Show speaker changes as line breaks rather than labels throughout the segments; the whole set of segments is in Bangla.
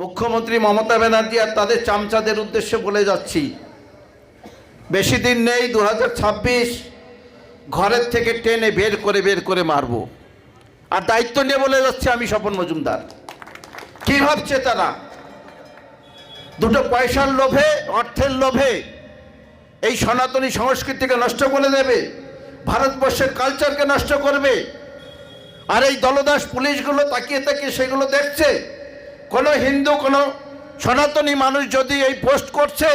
মুখ্যমন্ত্রী মমতা ব্যানার্জি আর তাদের চামচাদের উদ্দেশ্যে বলে যাচ্ছি, বেশি দিন নেই দু হাজার ছাব্বিশ, ঘরের থেকে টেনে বের করে বের করে মারবো। আর দায়িত্ব নিয়ে বলে যাচ্ছে, আমি স্বপন মজুমদার। কি ভাবছে তারা? দুটো পয়সার লোভে, অর্থের লোভে এই সনাতনী সংস্কৃতিকে নষ্ট করে দেবে, ভারতবর্ষের কালচারকে নষ্ট করবে, আর এই দলদাস পুলিশগুলো তাকিয়ে তাকিয়ে সেগুলো দেখছে কোনো হিন্দু, কোনো সনাতনী মানুষ যদি এই পোস্ট করছে,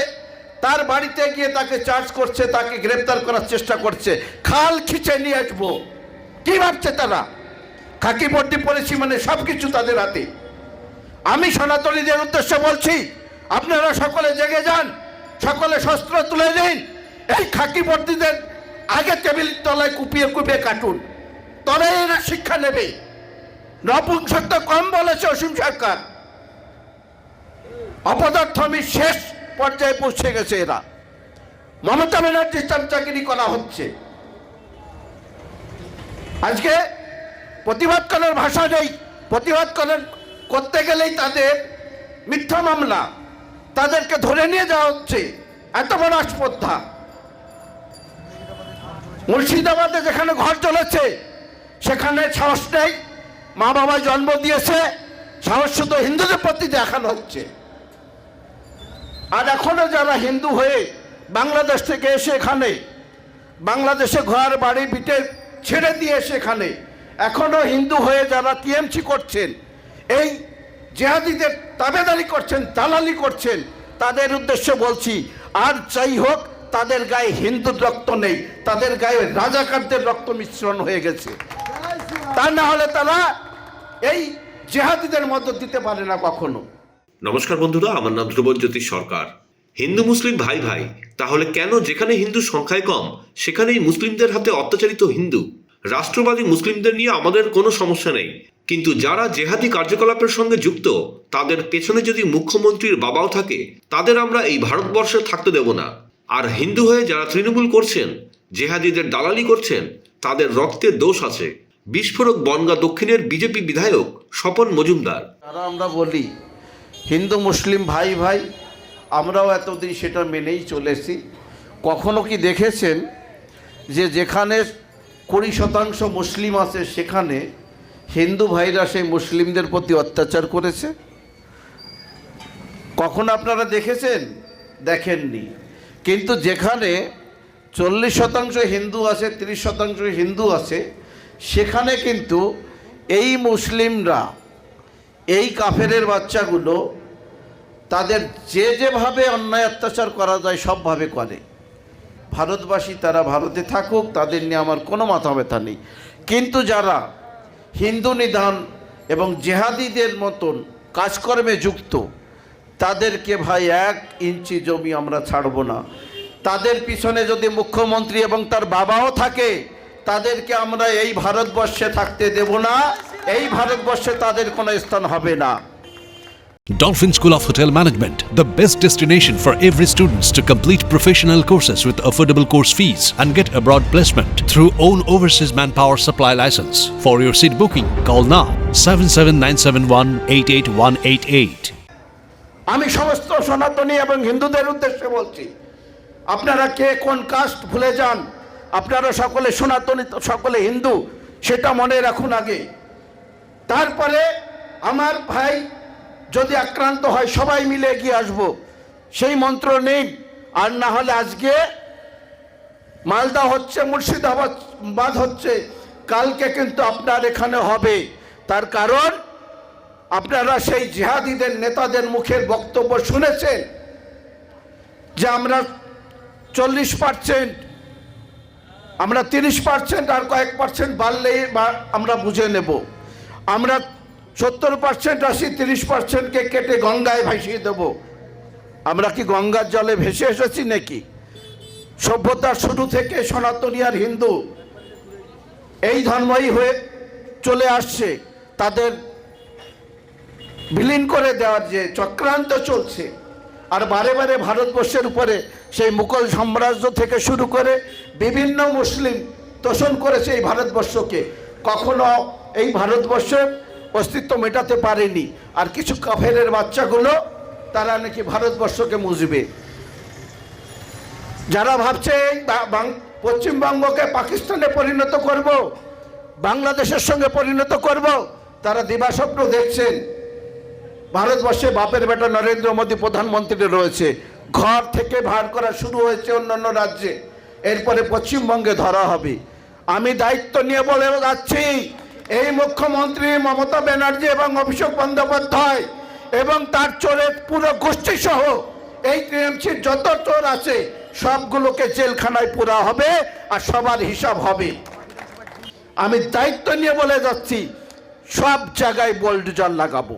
তার বাড়িতে গিয়ে তাকে চার্জ করছে, তাকে গ্রেপ্তার করার চেষ্টা করছে, খাল খিচে নিয়ে আসব। কি ভাবছে তারা? খাকি পট্টি পড়েছি মানে সব কিছু তাদের হাতে। আমি সনাতনীদের উদ্দেশ্যে বলছি, আপনারা সকলে জেগে যান, সকলে শস্ত্র তুলে দিন এই খাকি বর্তীদের আগে টেবিল তলায় কুপিয়ে কুপিয়ে কাটুন। তবে এরা শিক্ষা নেবে। নপুংসত্ব কম বলেছে অসীম সরকার। অপদার্থ আমি শেষ পর্যায়ে পৌঁছে গেছে এরা। মমতা ব্যানার্জির চামচাগিরি করা হচ্ছে। আজকে প্রতিবাদ করার ভাষা নেই। প্রতিবাদ করার করতে গেলেই তাদের মিথ্যা মামলা, তাদেরকে ধরে নিয়ে যাওয়া হচ্ছে। এত বড় আস্পর্ধা মুর্শিদাবাদে যেখানে ঘর চলেছে, সেখানে সাহস নেই। মা বাবা জন্ম দিয়েছে, সাহস শুধু হিন্দুদের প্রতি দেখানো হচ্ছে। আর এখনও যারা হিন্দু হয়ে বাংলাদেশ থেকে এসে এখানে, বাংলাদেশে ঘর বাড়ি বিটে ছেড়ে দিয়ে সেখানে এখনও হিন্দু হয়ে যারা টিএমসি করছেন, এই জেহাদিদের তাবেদারি করছেন, দালালি করছেন, তাদের উদ্দেশ্যে বলছি, আর যাই হোক, তাদের গায়ে হিন্দুর রক্ত নেই, তাদের গায়ে রাজাকারদের রক্ত মিশ্রণ হয়ে গেছে। তা না হলে তারা এই জেহাদিদের মদত দিতে পারে না কখনো।
নমস্কার বন্ধুরা, আমার নাম ধ্রুবজ্যোতি সরকার। হিন্দু মুসলিম ভাই ভাই, তাহলে কেন যেখানে হিন্দু সংখ্যায় কম, সেখানেই মুসলিমদের হাতে অত্যাচারিত হিন্দু? রাষ্ট্রবাদী মুসলিমদের নিয়ে আমাদের কোনো সমস্যা নেই। কিন্তু যারা জেহাদি কার্যকলাপের সঙ্গে যুক্ত, তাদের পেছনে যদি মুখ্যমন্ত্রীর বাবাও থাকে, তাদের আমরা এই ভারতবর্ষে থাকতে দেব না। আর হিন্দু হয়ে যারা তৃণমূল করছেন, জেহাদিদের দালালি করছেন, তাদের রক্তে দোষ আছে। বিস্ফোরক বনগা দক্ষিণের বিজেপি বিধায়ক স্বপন মজুমদার।
আমরা বলি হিন্দু, মুসলিম, ভাই ভাই, আমরাও এতদিন সেটা মেনেই চলেছি কখনো কি দেখেছেন যে যেখানে কুড়ি শতাংশ মুসলিম আছে, সেখানে হিন্দু ভাইরা সেই মুসলিমদের প্রতি অত্যাচার করেছে? কখন আপনারা দেখেছেন? দেখেননি। কিন্তু যেখানে চল্লিশ শতাংশ হিন্দু আছে, তিরিশ শতাংশ হিন্দু আছে, সেখানে কিন্তু এই মুসলিমরা এই কাফেরের বাচ্চাগুলো তাদের যে যেভাবে অন্যায় অত্যাচার করা যায় সবভাবে করে। ভারতবাসী তারা ভারতে থাকুক, তাদের নিয়ে আমার কোনো মাথা ব্যথা নেই। কিন্তু যারা হিন্দু নিধান এবং জেহাদিদের মতন কাজকর্মে যুক্ত, তাদেরকে ভাই এক ইঞ্চি জমি আমরা ছাড়বো না। তাদের পিছনে যদি মুখ্যমন্ত্রী এবং তার বাবাও থাকে, তাদেরকে আমরা এই ভারতবর্ষে থাকতে দেব না। এই ভারতবর্ষে তাদের কোনো স্থান হবে না
Dolphin School of Hotel Management, the best destination for every students to complete professional courses with affordable course fees and get abroad placement through own overseas manpower supply license. For your seat booking, call now 77971
আমি সমস্ত সনাতনী এবং হিন্দুদের উদ্দেশ্যে বলছি আপনারা কে কোন কাস্ট ভুলে যান আপনারা সকলে সনাতনী সকলে হিন্দু সেটা মনে রাখুন আগে তারপরে আমার ভাই যদি আক্রান্ত হয়, সবাই মিলে এগিয়ে আসব। সেই মন্ত্র নেই। আর না হলে আজকে মালদা হচ্ছে, মুর্শিদাবাদ হচ্ছে। কালকে কিন্তু আপনার এখানে হবে। তার কারণ আপনারা সেই জেহাদিদের, নেতাদের মুখের বক্তব্য শুনেছেন যে আমরা চল্লিশ পার্সেন্ট আমরা তিরিশ পার্সেন্ট আর কয়েক পার্সেন্ট বাড়লেই বা আমরা বুঝে নেব। আমরা সত্তর পার্সেন্ট আসি, তিরিশ পার্সেন্টকে কেটে গঙ্গায় ভাসিয়ে দেব। আমরা কি গঙ্গার জলে ভেসে এসেছি নাকি? সভ্যতার শুরু থেকে সনাতনী আর হিন্দু এই ধর্মই হয়ে চলে আসছে। তাদের বিলীন করে দেওয়ার যে চক্রান্ত চলছে, আর বারে বারে ভারতবর্ষের উপরে সেই মুঘল সাম্রাজ্য থেকে শুরু করে বিভিন্ন মুসলিম তোষণ করেছে এই ভারতবর্ষকে। কখনো এই ভারতবর্ষের অস্তিত্ব মেটাতে পারেনি। আর কিছু কাফেরের বাচ্চাগুলো, তারা নাকি ভারতবর্ষকে মুজবে। যারা ভাবছে এই পশ্চিমবঙ্গকে পাকিস্তানে পরিণত করব, বাংলাদেশের সঙ্গে পরিণত করব, তারা দিবাস্বপ্ন দেখছেন। ভারতবর্ষে বাপের বেটা নরেন্দ্র মোদী প্রধানমন্ত্রী রয়েছে। ঘর থেকে ভার করা শুরু হয়েছে অন্যান্য রাজ্যে। এরপরে পশ্চিমবঙ্গে ধরা হবে। আমি দায়িত্ব নিয়ে বলে যাচ্ছি এই মুখ্যমন্ত্রী মমতা ব্যানার্জি এবং অভিষেক বন্দ্যোপাধ্যায় এবং তার চোরের পুরো গোষ্ঠী সহ এই টিএমসির যত চোর আছে, সবগুলোকে জেলখানায় পুরা হবে আর সবার হিসাব হবে। আমি দায়িত্ব নিয়ে বলে যাচ্ছি, সব জায়গায় বোল্ডজার লাগাবো।